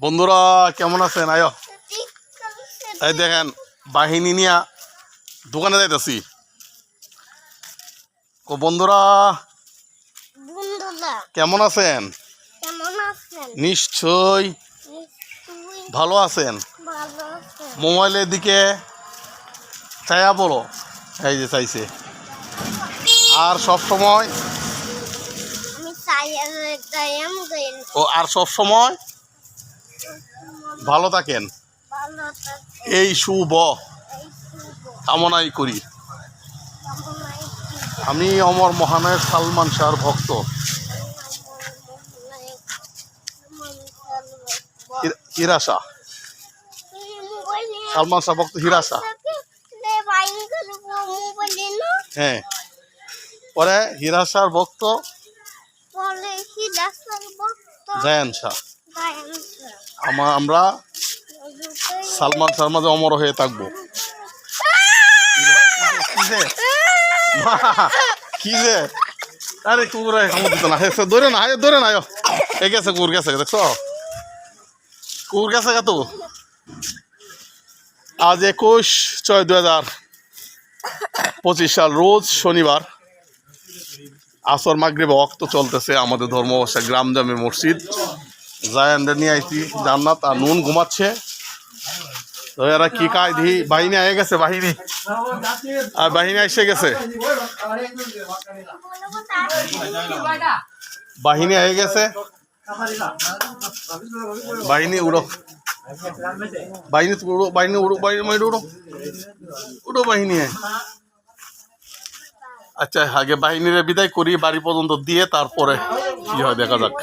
বন্ধুরা কেমন আছেন? আয়। এই দেখেন বাহিনী নিয়া দোকানে যাইতেছি। ও বন্ধুরা কেমন আছেন? নিশ্চয় ভালো আছেন। মোবাইলের দিকে চায়া বলো। এই যে চাইছে। আর সব সময় ও আর সব সময় ভালো থাকেন। এই শুভ কামনাই করি। আমি অমর মহানায়ক সালমান শাহর ভক্ত। হির- হিরাশা। সালমান শাহ ভক্ত হিরাশা। হ্যাঁ। পরে হিরাশার ভক্ত জায়ান শাহ। আমা আমরা সালমান মাঝে অমর হয়ে থাকব। কি যে? আরে, কুকুর দিত না। ধরে না ধরে না এ গেছে, কুকুর গেছে, দেখছ? কুকুর গেছে কত আজ একুশ ছয় দু হাজার পঁচিশ সাল, রোজ শনিবার। আসর মাগরিবে অক্ত চলতেছে আমাদের ধর্মবর্ষা গ্রাম জামে মসজিদ। জায়ানদের নিয়ে আইছি, জান্নাত আর নুন ঘুমাচ্ছে। তো এরা কি কায় দি বাহিনী আয়ে গেছে, বাহিনী। আর বাহিনী এসে গেছে। বাহিনী আয়ে গেছে। বাহিনী উড়ো। বাহিনী উড়ো বাহিনী উড়ো বাহিনী বাহিনী উড়ো। উড়ো বাহিনী আচ্ছা আগে বাহিনীরে বিদায় করি, বাড়ি পর্যন্ত দিয়ে তারপরে কি হয় দেখা যাক।